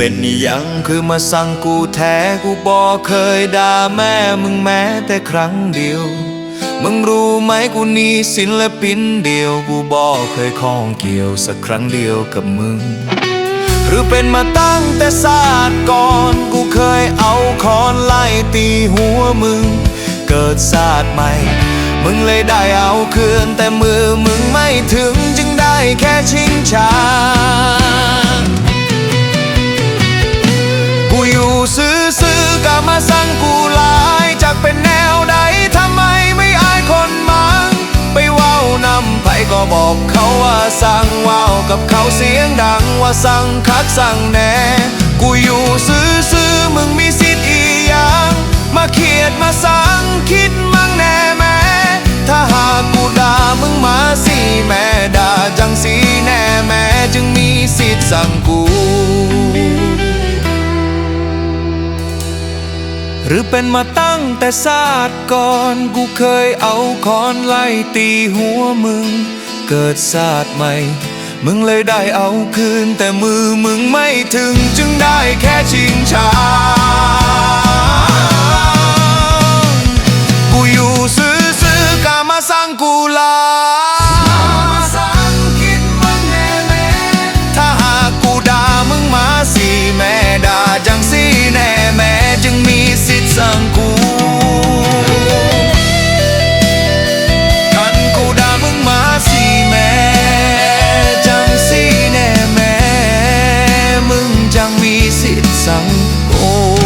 เป็นยังคือมาสั่งกูแท้กูบอกเคยด่าแม่มึงแม้แต่ครั้งเดียว มึงรู้ไหมกูนี่ศิลปินเดียวกูบอกเคยข้องเกี่ยวสักครั้งเดียวกับมึง หรือเป็นมาตั้งแต่ศาสตร์ก่อนกูเคยเอาคอนไล่ตีหัวมึง เกิดศาสตร์ใหม่ มึงเลยได้เอาคืนแต่มือมึงไม่ถึงจึงได้แค่ชิงชากูอยู่ซื้อๆก็มาสั่งกูลา ก็บอกเขาว่าสั่งว้าวกับเขาเสียงดังว่าสั่งคักสั่งแน่ กูอยู่ซื้อซื่อมึงมีสิทธิ์อีหยัง มาเขียดมาสั่งคิดมั่งแน่แม่ถ้าหากกูด่ามึงมาสิแม่ด่าจังสีแน่แม่จึงมีสิทธิ์สั่งกู หรือเป็นมาตั้งแต่ศาสตร์ก่อน กูเคยเอาคอนไล่ตีหัวมึง เกิดศาสตร์ใหม่ มึงเลยได้เอาคืน แต่มือมึงไม่ถึงจึงได้แค่ชิงชากูอยู่ซื้อๆกามาสร้างกูลา 能共